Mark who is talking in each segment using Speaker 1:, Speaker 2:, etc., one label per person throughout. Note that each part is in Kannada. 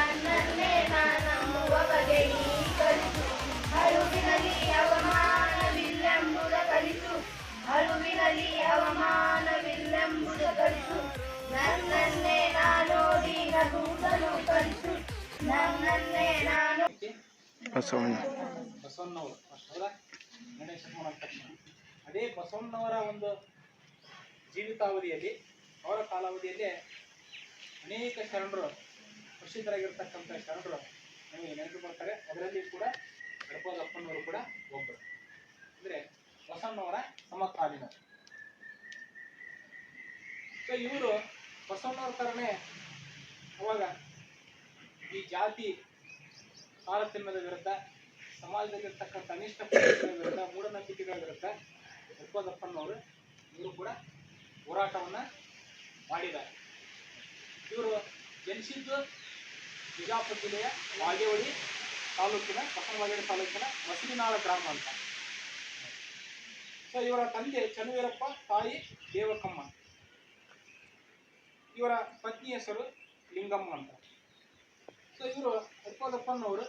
Speaker 1: ನನ್ನನ್ನೇ ನಾನಮ್ಮುವ ಬಗೆಯೀ ಕಲಿತು ಅಳುವಿನಲ್ಲಿ ಅವಮಾನವಿಲ್ಲೆಂಬುದ ಕಲಿತು ಅಳುವಿನಲ್ಲಿ ಅವಮಾನವಿಲ್ಲೆಂಬುದ ಕಲಿತು ನನ್ನನ್ನೇ ನಾನೋದಿ ನಗುವುದನ್ನು ಕಲಿತು ನನ್ನನ್ನೇ ನಾನು
Speaker 2: ಬಸವಣ್ಣ.
Speaker 3: ಬಸವಣ್ಣವರು. ಅಷ್ಟರ ಗಣೇಶ ತಕ್ಷಣ. ಅದೇ ಬಸವಣ್ಣವರ ಒಂದು ಜೀವಿತಾವಧಿಯಲ್ಲಿ, ಅವರ ಕಾಲಾವಧಿಯಲ್ಲಿ ಅನೇಕ ಶರಣರು ಪ್ರಸಿದ್ಧರಾಗಿರ್ತಕ್ಕಂಥ ಶರಣರು ನಮಗೆ ನೆನಪು ಬರ್ತಾರೆ. ಅದರಲ್ಲಿ ಕೂಡ ಗಣಪದಪ್ಪನವರು ಕೂಡ ಒಬ್ಬರು ಅಂದ್ರೆ ಬಸವಣ್ಣವರ ಸಮಕಾಲೀನ. ಸೊ ಇವರು ಬಸವಣ್ಣವ್ರ ಥರನೇ ಅವಾಗ ಈ ಜಾತಿ ತಾರತಮ್ಯದ ವಿರುದ್ಧ ಸಮಾಜದಲ್ಲಿರ್ತಕ್ಕಂಥ ಅನಿಷ್ಟ ವಿರುದ್ಧ, ಮೂಢನಂಬಿಕೆಗಳ ವಿರುದ್ಧ ಗಡಪದಪ್ಪನವರು ಇವರು ಕೂಡ ಹೋರಾಟವನ್ನ ಮಾಡಿದ್ದಾರೆ. ಇವರು ಜನಿಸಿದ್ದು ಬಿಜಾಪುರ ಜಿಲ್ಲೆಯ ವಾಗೇವಾಡಿ ತಾಲೂಕಿನ ಬಸವನವಾಗೇಡಿ ತಾಲೂಕಿನ ಮಸಲಿನಾಳ ಗ್ರಾಮ ಅಂತ. ಸೊ ಇವರ ತಂದೆ ಚನ್ನವೀರಪ್ಪ, ತಾಯಿ ದೇವಕಮ್ಮ. ಇವರ ಪತ್ನಿ ಹೆಸರು ಲಿಂಗಮ್ಮ ಅಂತ. ಸೊ ಇವರು ಅಪ್ಪದಪ್ಪನವರು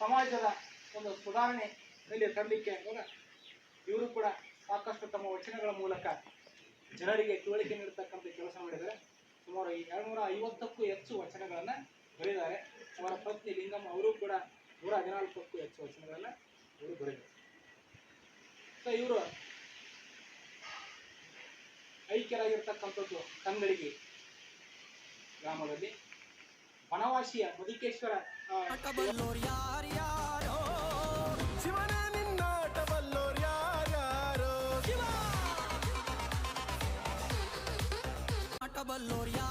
Speaker 3: ಸಮಾಜದ ಒಂದು ಸುಧಾರಣೆ ಮೇಲೆ ತರಲಿಕ್ಕೆ ಇವಾಗ ಇವರು ಕೂಡ ಸಾಕಷ್ಟು ತಮ್ಮ ವಚನಗಳ ಮೂಲಕ ಜನರಿಗೆ ತಿಳುವಳಿಕೆ ನೀಡತಕ್ಕಂಥ ಕೆಲಸ ಮಾಡಿದ್ದಾರೆ. ಸುಮಾರು ಎರಡ್ನೂರ ಐವತ್ತಕ್ಕೂ ಹೆಚ್ಚು ವಚನಗಳನ್ನು ಬರೆದಿದ್ದಾರೆ. ಅವರ ಪತ್ನಿ ಲಿಂಗಮ್ಮ ಅವರು ಕೂಡ ನೂರ ಹದಿನಾಲ್ಕಕ್ಕೂ ಹೆಚ್ಚು ವಚನಗಳನ್ನು ಇವರು ಬರೆದಿದ್ದಾರೆ. ಸೊ ಇವರು ಐಕ್ಯರಾಗಿರ್ತಕ್ಕಂಥದ್ದು ಕಂಗಡಿಗೆ ಗ್ರಾಮದಲ್ಲಿ. ಬನವಾಸಿಯ ಮಧುಕೇಶ್ವರ
Speaker 2: Valloria